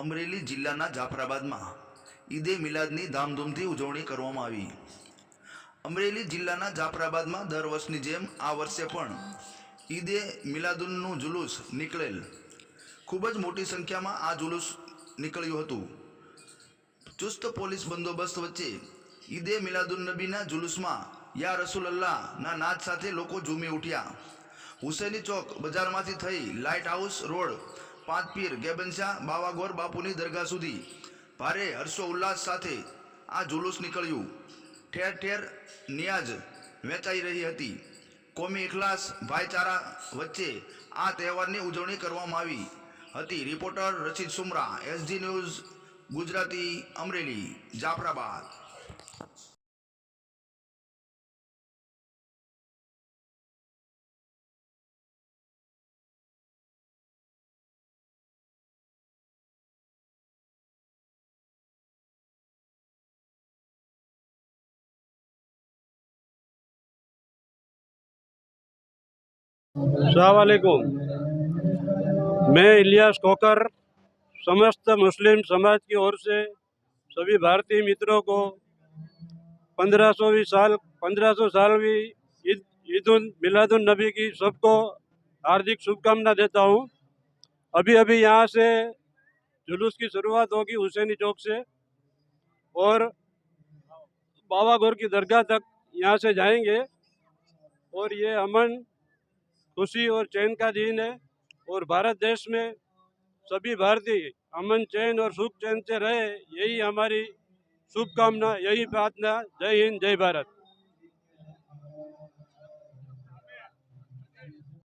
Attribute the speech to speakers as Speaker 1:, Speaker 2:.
Speaker 1: અમરેલી જિલ્લાના જાફરાબાદમાં ઈદે મિલાદની ધામધૂમથી ઉજવણી કરવામાં આવી. અમરેલી જિલ્લાના જાફરાબાદમાં દર વર્ષની જેમ આ વર્ષે પણ ઈદે મિલાદુનનું જુલુસ નીકળેલ. ખૂબ જ મોટી સંખ્યામાં આ જુલુસ નીકળ્યું હતું. ચુસ્ત પોલીસ બંદોબસ્ત વચ્ચે ઈદે મિલાદુન નબીના જુલુસમાં યા રસુલલ્લાહના નાદ સાથે લોકો ઝૂમી ઉઠ્યા. હુસેની ચોક બજારમાંથી થઈ લાઇટ હાઉસ રોડ પાંચ પીર ગેબનશાહ બાવાગોર બાપુની દરગાહ સુધી. ભારે હર્ષો ઉલ્લાસ સાથે આ જુલુસ નીકળ્યું. ઠેર ઠેર નિયાજ વેચાઈ રહી હતી. કોમી ઇખલાસ, ભાઈચારા વચ્ચે આ તહેવારની ઉજવણી કરવામાં આવી હતી. Reporter Rashid Sumra SG news, Gujarati Amreli, Jafrabad.
Speaker 2: सलामकुम मैं इलियास कोकर, समस्त मुस्लिम समाज की ओर से सभी भारतीय मित्रों को पंद्रह सौवीं साल पंद्रह सौ सालवीं ईद ईद उल नबी की सबको हार्दिक शुभकामना देता हूँ। अभी अभी यहाँ से जुलूस की शुरुआत होगी हुसैनी चौक से और बाबा गौर की दरगाह तक यहाँ से जाएँगे और ये अमन खुशी और चैन का दिन है और भारत देश में सभी भारतीय अमन चैन और सुख चैन से रहे, यही हमारी शुभकामना, यही प्रार्थना। जय हिंद, जय भारत।